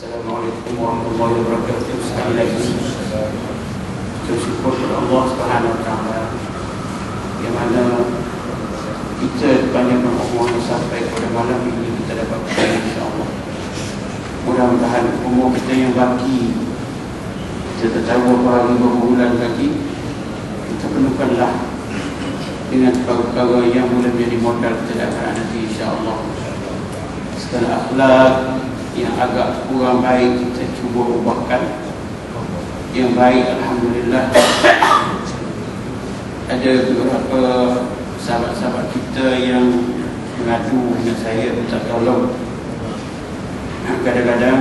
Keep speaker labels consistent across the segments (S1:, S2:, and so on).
S1: Assalamualaikum warahmatullahi wabarakatuh. Sekali lagi kita bersyukur kepada Allah Subhanahu Wa Taala yang mana kita dipanjangkan umur sampai pada malam ini kita dapat berjaya insya-Allah. Mudah-mudahan umur kita yang baki kita tahu berapa hari berapa bulan lagi kita penuhkanlah dengan perkara-perkara yang boleh menjadi modal kita dapat nanti insya-Allah. Segala akhlak yang agak kurang baik kita cuba ubahkan. Yang baik Alhamdulillah. Ada beberapa sahabat-sahabat kita yang mengadu dengan saya minta tolong. Kadang-kadang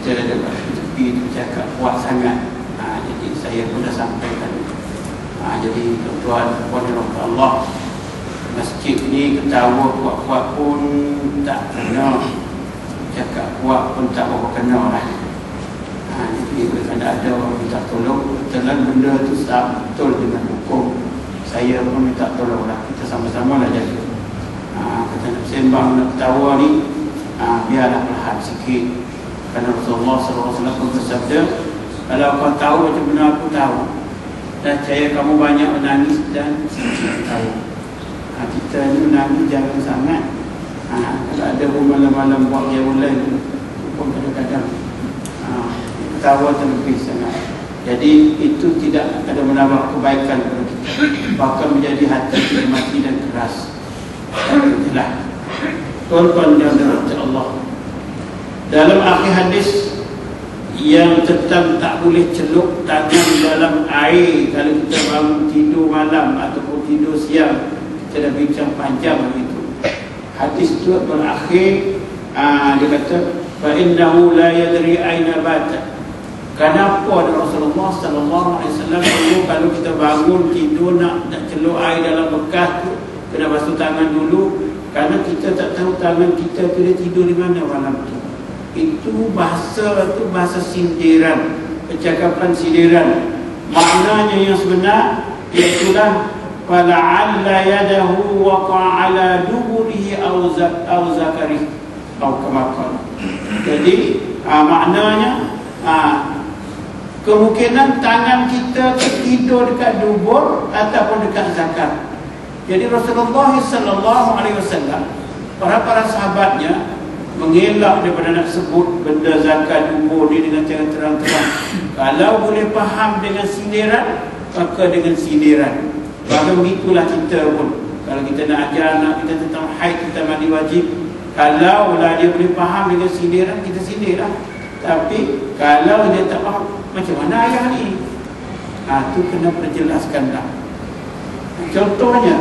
S1: kita ada kat tepi itu cakap kuat sangat. Ha, jadi saya pun dah sampaikan. Ha, jadi tuan-tuan puan Allah masjid ni ketawa kuat-kuat pun tak kena cakap kuat pun tak berapa kena lah. Ha, jadi kalau ada orang minta tolong. Betulan benda tu tak betul dengan hukum. Saya pun minta tolong lah. Kita sama-sama lah jaga ha, kata nak sembang nak ketawa ni ha, biarlah perlahan sikit. Kerana Rasulullah SAW bersabda kalau kau tahu macam mana aku tahu dan saya kamu banyak menangis dan sikit tahu. Ha, kita ni menangis jangan sangat Ha, kalau ada pun malam-malam buat yang lain pun kadang-kadang. Ha, ketawa terlebih sangat. Jadi itu tidak ada menambah kebaikan kepada kita. Bahkan menjadi hati kita mati dan keras. Itulah. Tuan-tuan yang dirahmati Allah. Dalam akhir hadis yang tentang tak boleh celup tangan dalam air kalau kita bangun tidur malam ataupun tidur siang kita dah bincang panjang hadis itu berakhir aa, dia kata fa innahu la yadri aina bata. Kenapa Rasulullah sallallahu alaihi wasallam kalau kita bangun tidur nak nak celup air dalam bekas tu? Kena basuh tangan dulu. Kerana kita tak tahu tangan kita tu dia tidur di mana malam tu. Itu bahasa tu bahasa sindiran percakapan sindiran. Maknanya yang sebenar iaitulah yadahu waqa ala duburihi aw zak aw zakari atau kemakan jadi ha, maknanya ha, kemungkinan tangan kita tertidur dekat dubur ataupun dekat zakat. Jadi Rasulullah sallallahu alaihi wasallam para para sahabatnya mengelak daripada nak sebut benda zakat dubur ni dengan cara terang-terang. Kalau boleh faham dengan sindiran maka dengan sindiran Bahkan begitulah kita pun. Kalau kita nak ajar anak kita tentang haid Kita mandi wajib Kalau lah dia boleh faham dengan sindiran Kita sindir lah Tapi kalau dia tak faham Macam mana ayah ni? Ha, tu kena perjelaskan lah Contohnya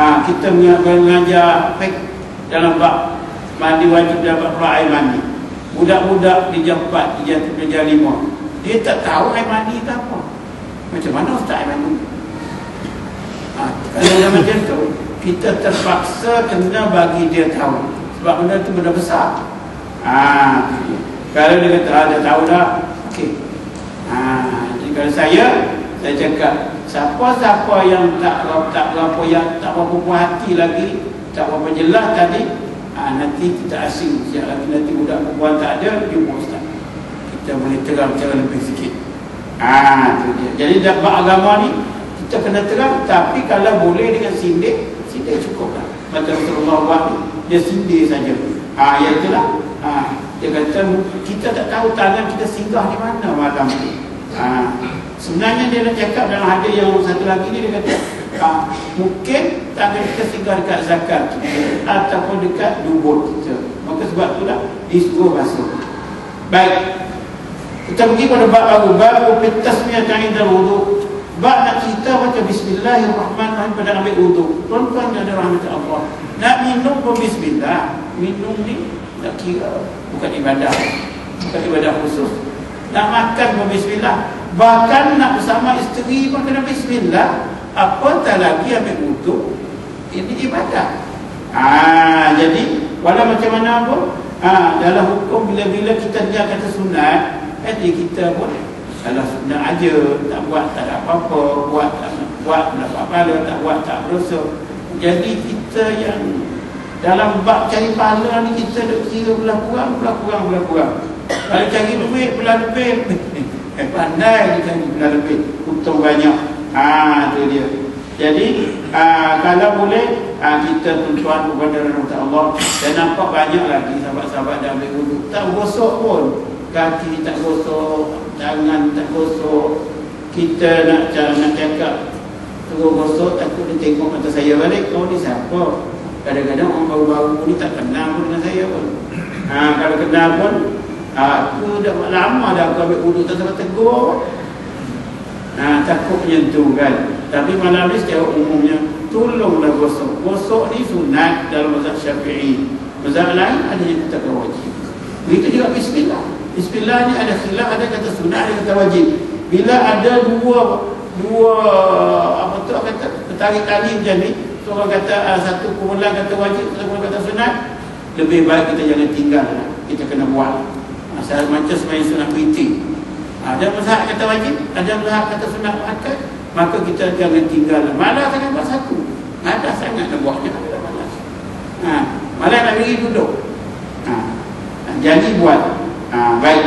S1: ha, Kita mengajar haid Dalam bab Mandi wajib dalam bab air mandi. Budak-budak di jam 4 Di jam, di jam 5 Dia tak tahu air mandi itu apa. Macam mana ustaz air mandi Ha, kalau macam tu kita terpaksa kena bagi dia tahu. Sebab benda tu benda besar. Ha, kalau dia kata ah, tahu dah. Okey. Ha, jadi kalau saya saya cakap siapa-siapa yang tak tak apa yang tak apa puas hati lagi tak apa jelas tadi ha, nanti kita asing siap lagi. Nanti budak perempuan tak ada jumpa ustaz. Kita boleh terang cara lebih sikit. Ah dia. Jadi dapat agama ni kita kena terang tapi kalau boleh dengan sindir sindir cukup lah macam Rasulullah buat dia sindir saja. Ha, ya itulah. Ha, dia kata kita tak tahu tangan kita singgah di mana malam tu ha, sebenarnya dia nak cakap dalam hadis yang satu lagi ni dia kata ha, mungkin tangan kita singgah dekat zakat ataupun dekat dubur kita. Maka sebab itulah disuruh basuh baik. Kita pergi pada bab baru. Baru fitasmiyah ta'idal wudu Bak nak cerita baca Bismillahirrahmanirrahim pada ambil wudhu. Tuan-tuan yang ada rahmat Allah. Nak minum pun Bismillah. Minum ni nak kira Bukan ibadah. Bukan ibadah khusus. Nak makan pun Bismillah. Bahkan nak bersama isteri pun kena Bismillah. Apa tak lagi ambil wudhu? Ini ibadah. Ah, Jadi Walau macam mana pun ah, Dalam hukum bila-bila kita dia kata sunat Jadi kita pun kalau sudah aja tak buat tak ada apa-apa buat tak buat tak dapat pahala tak buat tak berdosa jadi kita yang dalam bab cari pahala ni kita ada kira belah kurang belah kurang belah kurang Kalau cari duit, belah lebih. Pandai dia cari belah lebih. Untung banyak. Ah, tu dia. Jadi, aa, kalau boleh, aa, kita tuan kepada Allah. Dan nampak banyak lagi sahabat-sahabat yang ambil wudhu. Tak gosok pun. Kaki tak gosok, tangan tak gosok. Kita nak, nak cakap, terus gosok, takut dia tengok mata saya balik. Oh, ni siapa? Kadang-kadang orang baru-baru ni tak kenal pun dengan saya pun. Ha, kalau kenal pun, Aku dah lama dah aku ambil wuduk tak sampai tegur Nah, takut menyentuh kan Tapi malam ni setiap umumnya Tolonglah gosok Gosok ni sunat dalam mazhab syafi'i Mazhab lain ada yang kata wajib Begitu juga bismillah Bismillah ni ada khilaf, ada kata sunat, ada kata wajib. Bila ada dua Dua Apa tu kata Tarik tali macam ni Seorang kata uh, Satu kumpulan kata wajib Satu kumpulan kata sunat Lebih baik kita jangan tinggal Kita kena buat. Masalah macam sebagai sunat witir Ada mazhab kata wajib Ada mazhab kata sunat akad Maka kita jangan tinggal. Malah sangat buat satu. Ada sangat nak buatnya ha. Malah nak pergi duduk. Ha. Jadi buat ha. Baik.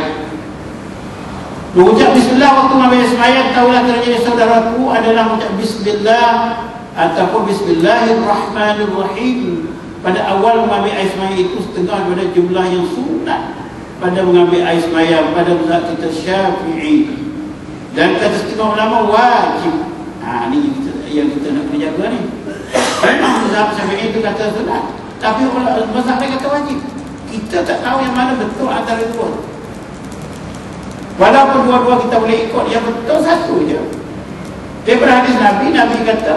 S1: Mengucap bismillah waktu mengambil semayang Tahulah kerajaan saudaraku adalah mengucap bismillah Ataupun bismillahirrahmanirrahim. Pada awal mengambil air semayang itu Setengah daripada jumlah yang sunat pada mengambil air semayang pada mazhab kita syafi'i. Dan kata setengah ulama wajib. Ha, ini kita, yang kita nak kena jaga ni. Memang mazhab syafi'i itu kata sunat tapi mazhab lain kata wajib kita tak tahu yang mana betul antara dua. Walaupun dua-dua kita boleh ikut yang betul satu je. Daripada hadis Nabi Nabi kata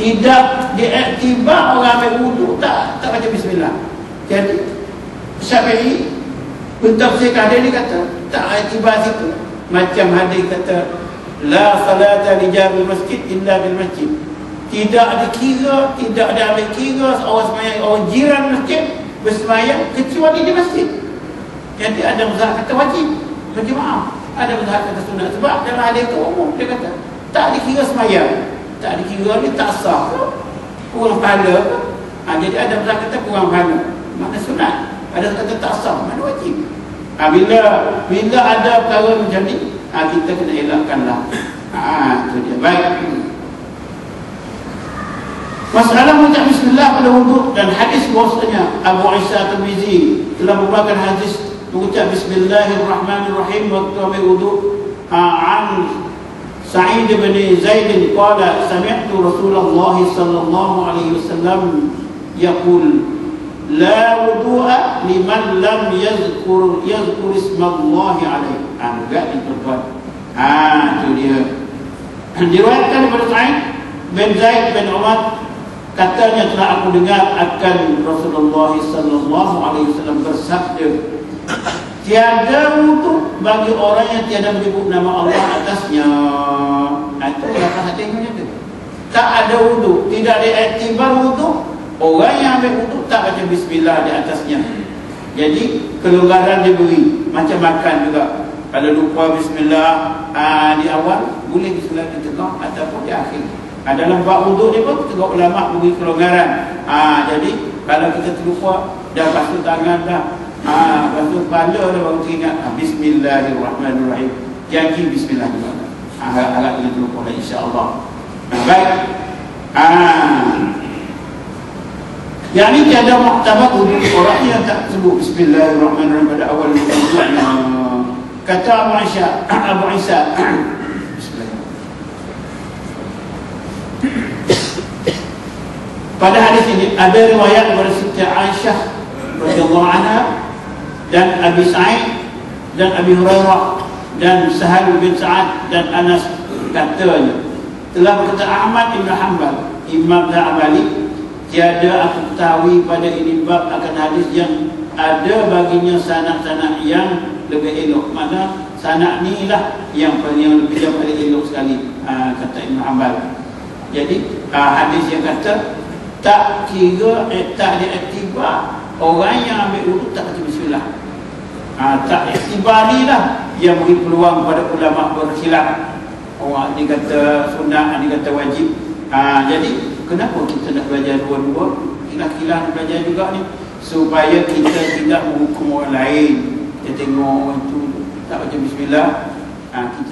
S1: tidak diiktibar orang ambil wudhu tak tak baca bismillah. Jadi Syafi'i Pentafsir ada ni kata Tak akibat situ. Macam hadis kata La salata li jari masjid illa bil masjid. Tidak ada kira Tidak ada ambil kira Orang semayang Orang jiran masjid Bersemayang Kecuali di masjid Jadi ada mazhab kata wajib Berjemaah Ada mazhab kata sunat Sebab dalam hadis itu umum Dia kata Tak dikira semayang Tak dikira ni tak sah Kurang pahala ha, Jadi ada mazhab kata kurang pahala Mana sunat ada kata tak sah, mana wajib. Ha, bila bila ada perkara macam ni, ha, kita kena elakkanlah. Ha, itu dia. Baik. Masalah mengucap bismillah pada wuduk dan hadis bahasanya Abu Isa Tirmizi telah membawakan hadis mengucap bismillahirrahmanirrahim waktu ambil wuduk an Sa'id bin Zaid qala sami'tu Rasulullah sallallahu alaihi wasallam yaqul la wudu'a liman lam yazkur yazkur ismallah alaih enggak itu tuan ah itu dia diriwayatkan daripada Sa'id bin Zaid bin Umar katanya telah aku dengar akan Rasulullah sallallahu alaihi wasallam bersabda tiada wudu bagi orang yang tiada menyebut nama Allah atasnya itu apa hatinya tu tak ada wudu tidak ada iktibar wudu Orang yang ambil wuduk tak baca bismillah di atasnya. Jadi kelonggaran dia beri macam makan juga. Kalau lupa bismillah aa, di awal boleh bismillah di tengah ataupun di akhir. Dalam bab wuduk ni pun tengok ulama beri kelonggaran. Ha, jadi kalau kita terlupa dah basuh tangan dah. Ha, basuh kepala dah baru teringat ha, bismillahirrahmanirrahim. Janji bismillah juga. Ha, agak kita terlupa lah insya-Allah. Ha, baik. Ha, yang ini tiada maktabat untuk orang yang tak sebut Bismillahirrahmanirrahim pada awal. Kata Abu Isa, Abu Isa. Pada hadis ini ada riwayat dari Siti Aisyah radhiyallahu anha dan Abi Sa'id dan Abi Hurairah dan Sahal bin Sa'ad dan Anas katanya. Telah berkata Ahmad bin Hanbal Imam Za'abali tiada aku ketahui pada ini bab akan hadis yang ada baginya sanak-sanak yang lebih elok. Mana sanak ni lah yang paling lebih yang paling elok sekali ah, kata Ibn Hanbal. Jadi ah, hadis yang kata tak kira eh, tak diaktibar orang yang ambil wudhu tak kata bismillah. Ah, tak iktibari lah yang beri peluang kepada ulama berkhilaf. Orang ni kata sunnah ni kata wajib. Aa, jadi Kenapa kita nak belajar dua-dua? Kilah-kilah nak belajar juga ni. Supaya kita tidak menghukum orang lain. Kita tengok orang itu tak baca bismillah. Ha, kita